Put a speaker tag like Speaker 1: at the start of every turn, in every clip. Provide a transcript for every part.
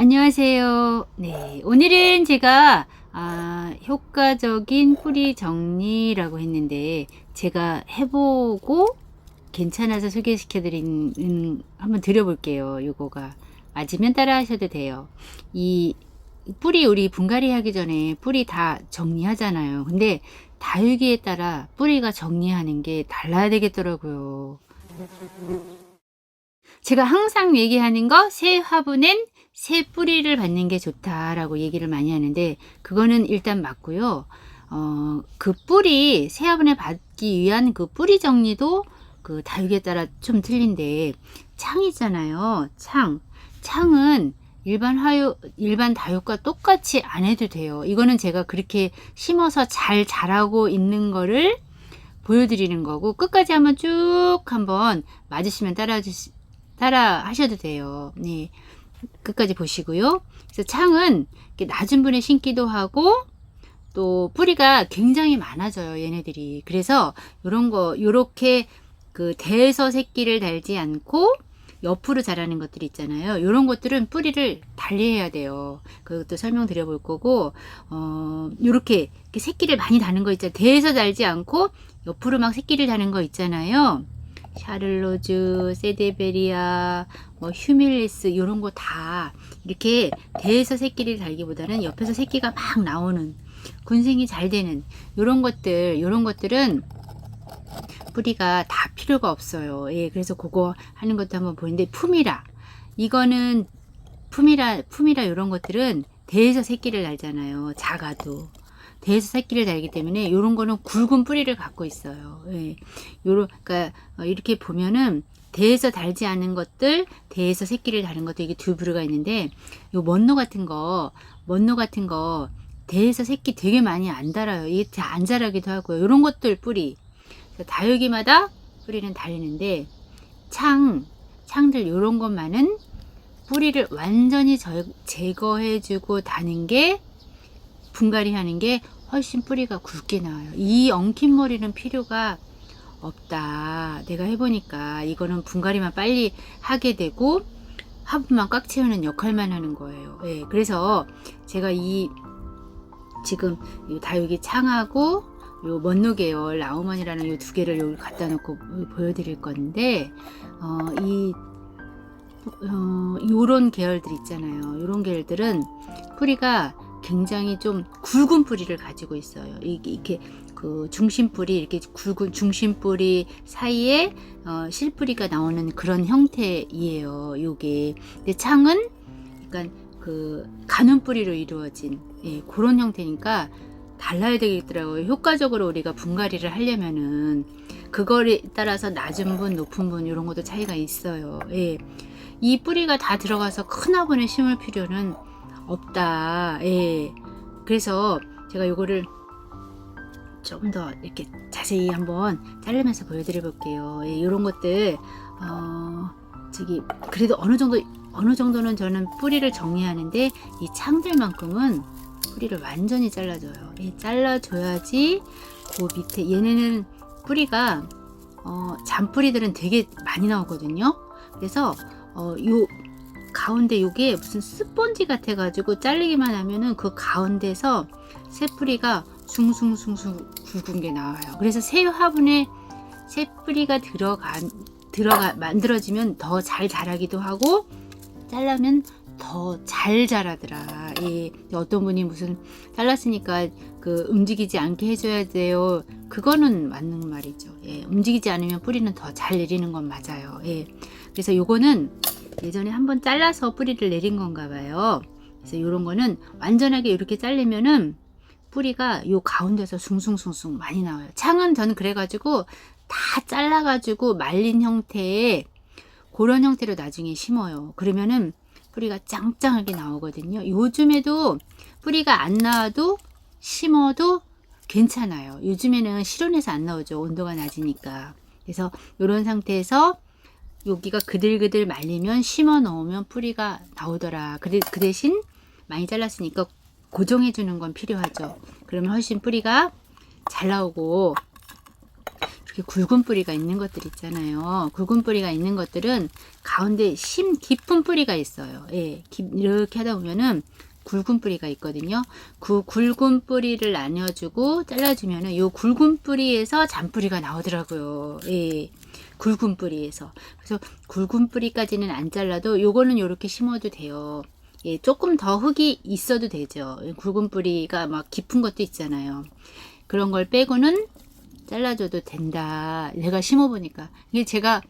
Speaker 1: 안녕하세요. 네, 오늘은 제가 아, 효과적인 뿌리 정리라고 했는데 제가 해보고 괜찮아서 소개시켜드린 한번 드려볼게요. 요거가 맞으면 따라 하셔도 돼요. 이 뿌리 우리 분갈이 하기 전에 뿌리 다 정리하잖아요. 근데 다육이에 따라 뿌리가 정리하는 게 달라야 되겠더라고요. 제가 항상 얘기하는 거 새 화분엔 새 뿌리를 받는 게 좋다라고 얘기를 많이 하는데 그거는 일단 맞고요. 어, 그 뿌리 새 화분에 받기 위한 그 뿌리 정리도 그 다육에 따라 좀 틀린데 창이잖아요. 창. 창은 일반 화육 일반 다육과 똑같이 안 해도 돼요. 이거는 제가 그렇게 심어서 잘 자라고 있는 거를 보여드리는 거고 끝까지 한번 쭉 한번 맞으시면 따라 주시, 따라 하셔도 돼요. 네. 끝까지 보시고요. 그래서 창은 낮은 분에 심기도 하고 또 뿌리가 굉장히 많아져요. 얘네들이. 그래서 이런 거 요렇게 그 대에서 새끼를 달지 않고 옆으로 자라는 것들이 있잖아요. 이런 것들은 뿌리를 달리해야 돼요. 그것도 설명드려 볼 거고, 어, 요렇게 새끼를 많이 다는 거 있잖아요. 대에서 달지 않고 옆으로 막 새끼를 다는 거 있잖아요. 샤를로즈, 세데베리아, 뭐 휴밀리스 이런 거 다 이렇게 대에서 새끼를 달기보다는 옆에서 새끼가 막 나오는 군생이 잘 되는 이런 것들 이런 것들은 뿌리가 다 필요가 없어요. 예, 그래서 그거 하는 것도 한번 보는데 품이라 이거는 품이라 품이라 이런 것들은 대에서 새끼를 달잖아요. 작아도 대에서 새끼를 달기 때문에 이런 거는 굵은 뿌리를 갖고 있어요. 예. 요런 그러니까 어, 이렇게 보면은 대에서 달지 않은 것들, 대에서 새끼를 다는 것도 이게 두 부류가 있는데 요 먼노 같은 거, 먼노 같은 거 대에서 새끼 되게 많이 안 달아요. 이게 잘안 자라기도 하고요. 이런 것들 뿌리. 다육이마다 뿌리는 다르는데 창, 창들 이런 것만은 뿌리를 완전히 저- 제거해주고 다는 게 분갈이 하는 게 훨씬 뿌리가 굵게 나와요. 이 엉킨 머리는 필요가 없다. 내가 해보니까 이거는 분갈이만 빨리 하게 되고 화분만 꽉 채우는 역할만 하는 거예요. 예, 그래서 제가 이 지금 이 다육이 창하고 요 먼노 계열 라우먼이라는 요 두 개를 여기 갖다 놓고 보여드릴 건데 어, 이 어, 요런 계열들 있잖아요. 요런 계열들은 뿌리가 굉장히 좀 굵은 뿌리를 가지고 있어요. 이렇게 그 중심 뿌리 이렇게 굵은 중심 뿌리 사이에 어, 실뿌리가 나오는 그런 형태이에요. 요게 근데 창은 약간 그 가는 뿌리로 이루어진 예, 그런 형태니까 달라야 되겠더라고요. 효과적으로 우리가 분갈이를 하려면은 그거에 따라서 낮은 분, 높은 분 이런 것도 차이가 있어요. 예. 이 뿌리가 다 들어가서 큰 화분에 심을 필요는 없다. 예. 그래서 제가 요거를 좀 더 이렇게 자세히 한번 자르면서 보여드려 볼게요. 예, 이런 것들 어 저기 그래도 어느 정도 어느 정도는 저는 뿌리를 정리하는데 이 창들만큼은 뿌리를 완전히 잘라줘요. 예, 잘라줘야지 그 밑에 얘네는 뿌리가 어, 잔뿌리들은 되게 많이 나오거든요. 그래서 어, 요 가운데 요게 무슨 스펀지 같아 가지고 잘리기만 하면은 그 가운데서 새 뿌리가 숭숭숭숭 굵은 게 나와요. 그래서 새 화분에 새 뿌리가 들어간 들어가 만들어지면 더 잘 자라기도 하고 잘라면 더 잘 자라더라. 예, 어떤 분이 무슨 잘랐으니까 그 움직이지 않게 해줘야 돼요. 그거는 맞는 말이죠. 예, 움직이지 않으면 뿌리는 더 잘 내리는 건 맞아요. 예, 그래서 요거는 예전에 한번 잘라서 뿌리를 내린 건가 봐요. 그래서 이런 거는 완전하게 이렇게 잘리면은 뿌리가 요 가운데서 숭숭숭숭 많이 나와요. 창은 저는 그래가지고 다 잘라가지고 말린 형태의 그런 형태로 나중에 심어요. 그러면은 뿌리가 짱짱하게 나오거든요. 요즘에도 뿌리가 안 나와도 심어도 괜찮아요. 요즘에는 실온에서 안 나오죠. 온도가 낮으니까. 그래서 이런 상태에서 여기가 그들그들 말리면 심어 놓으면 뿌리가 나오더라. 그, 그 대신 많이 잘랐으니까 고정해 주는 건 필요하죠. 그러면 훨씬 뿌리가 잘 나오고 이렇게 굵은 뿌리가 있는 것들 있잖아요. 굵은 뿌리가 있는 것들은 가운데 심 깊은 뿌리가 있어요. 예, 깊- 이렇게 하다 보면은 굵은 뿌리가 있거든요. 그 굵은 뿌리를 나뉘어주고 잘라주면은 요 굵은 뿌리에서 잔뿌리가 나오더라고요. 예, 굵은 뿌리에서. 그래서 굵은 뿌리까지는 안 잘라도 요거는 요렇게 심어도 돼요. 예, 조금 더 흙이 있어도 되죠. 굵은 뿌리가 막 깊은 것도 있잖아요. 그런 걸 빼고는 잘라줘도 된다. 내가 심어보니까. 이게 제가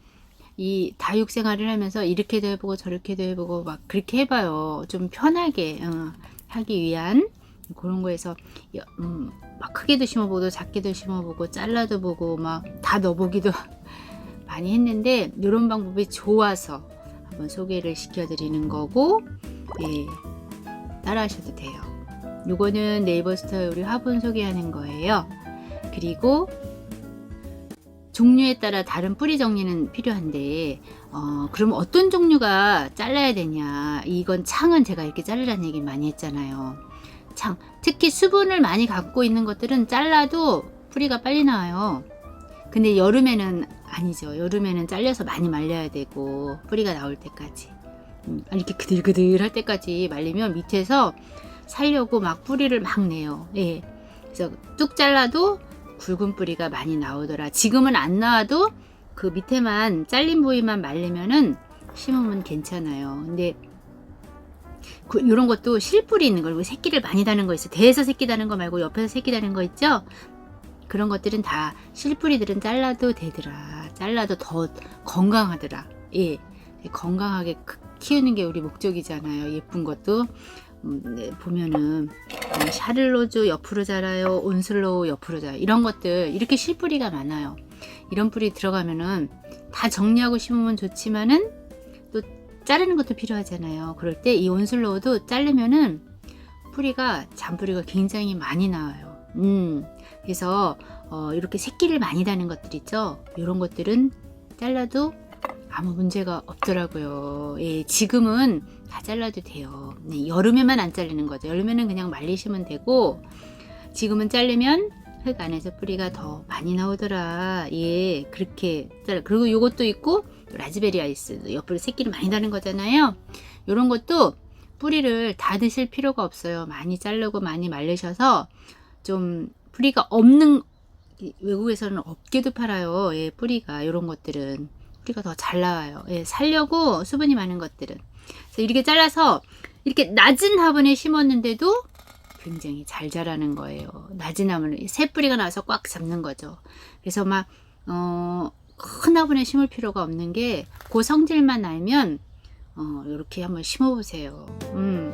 Speaker 1: 이 다육 생활을 하면서 이렇게도 해보고 저렇게도 해보고 막 그렇게 해봐요. 좀 편하게 어, 하기 위한 그런 거에서 여- 음, 막 크게도 심어보고 작게도 심어보고 잘라도 보고 막 다 넣어보기도 많이 했는데 이런 방법이 좋아서 한번 소개를 시켜드리는 거고 예, 따라하셔도 돼요. 요거는 네이버 스토어에 우리 화분 소개하는 거예요. 그리고 종류에 따라 다른 뿌리 정리는 필요한데 어, 그럼 어떤 종류가 잘라야 되냐? 이건 창은 제가 이렇게 자르라는 얘기 많이 했잖아요. 창. 특히 수분을 많이 갖고 있는 것들은 잘라도 뿌리가 빨리 나와요. 근데 여름에는 아니죠. 여름에는 잘려서 많이 말려야 되고 뿌리가 나올 때까지. 음, 이렇게 그들그들 할 때까지 말리면 밑에서 살려고 막 뿌리를 막 내요. 예. 그래서 뚝 잘라도 굵은 뿌리가 많이 나오더라. 지금은 안 나와도 그 밑에만 잘린 부위만 말리면은 심으면 괜찮아요. 근데 그, 이런 것도 실뿌리 있는 거, 그리고 새끼를 많이 다는 거 있어. 대에서 새끼 다는 거 말고 옆에서 새끼 다는 거 있죠? 그런 것들은 다 실뿌리들은 잘라도 되더라. 잘라도 더 건강하더라. 예. 건강하게 크- 키우는 게 우리 목적이잖아요. 예쁜 것도. 음, 네, 보면은 어, 샤를로즈 옆으로 자라요, 온슬로우 옆으로 자라요. 이런 것들 이렇게 실뿌리가 많아요. 이런 뿌리 들어가면은 다 정리하고 심으면 좋지만은 또 자르는 것도 필요하잖아요. 그럴 때 이 온슬로우도 자르면은 뿌리가 잔뿌리가 굉장히 많이 나와요. 음, 그래서 어, 이렇게 새끼를 많이 다는 것들 있죠. 이런 것들은 잘라도 아무 문제가 없더라고요. 예, 지금은 다 잘라도 돼요. 네, 여름에만 안 잘리는 거죠. 여름에는 그냥 말리시면 되고, 지금은 자르면 흙 안에서 뿌리가 더 많이 나오더라. 예, 그렇게 잘라. 그리고 요것도 있고, 또 라즈베리 아이스. 옆으로 새끼를 많이 다는 거잖아요. 요런 것도 뿌리를 다 드실 필요가 없어요. 많이 자르고 많이 말리셔서 좀 뿌리가 없는, 이- 외국에서는 없게도 팔아요. 예, 뿌리가. 요런 것들은. 뿌리가 더 잘 나와요. 예, 살려고 수분이 많은 것들은. 이렇게 잘라서 이렇게 낮은 화분에 심었는데도 굉장히 잘 자라는 거예요. 낮은 화분에 새 뿌리가 나와서 꽉 잡는 거죠. 그래서 막, 어, 큰 화분에 심을 필요가 없는 게 그 성질만 알면 어, 이렇게 한번 심어보세요. 음,